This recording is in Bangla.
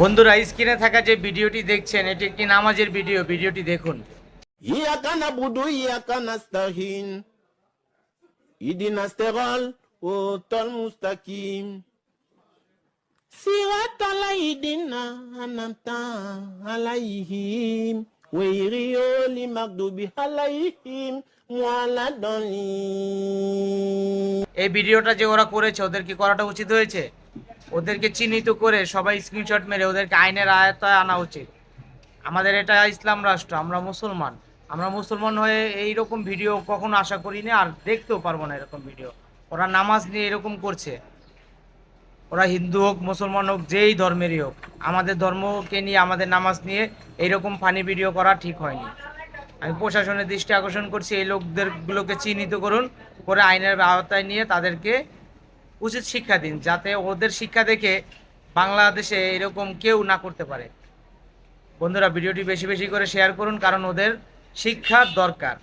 বন্ধুরা স্ক্রিনে থাকা যে ভিডিওটি দেখছেন এটি একটি নামাজের ভিডিও। ভিডিওটি দেখুন। ইয়াকা ইয়াকা নাস্তাহিন মুস্তাকিম। এই ভিডিওটা যে ওরা করেছে ওদের কি করাটা উচিত হয়েছে? ওদেরকে চিহ্নিত করে সবাই স্ক্রিনশট মেরে ওদেরকে আইনের আয়তায় আনা উচিত। আমাদের এটা ইসলাম রাষ্ট্র, আমরা মুসলমান। আমরা মুসলমান হয়ে এই রকম ভিডিও কখনো আশা করিনি আর দেখতেও পারব না এরকম ভিডিও ওরা নামাজ নিয়ে এরকম করছে। ওরা হিন্দু হোক, মুসলমান হোক, যেই ধর্মেরই হোক। আমাদের ধর্মকে নিয়ে, আমাদের নামাজ নিয়ে এইরকম ফানি ভিডিও করা ঠিক হয়নি। আমি প্রশাসনের দৃষ্টি আকর্ষণ করছি, এই লোকদের গুলোকে চিহ্নিত করুন, করে আইনের আওতায় নিয়ে তাদেরকে উচিত শিক্ষা দিন, যাতে ওদের শিক্ষা দেখে বাংলাদেশে এরকম কেউ না করতে পারে। বন্ধুরা, ভিডিওটি বেশি বেশি করে শেয়ার করুন, কারণ ওদের শিক্ষার দরকার।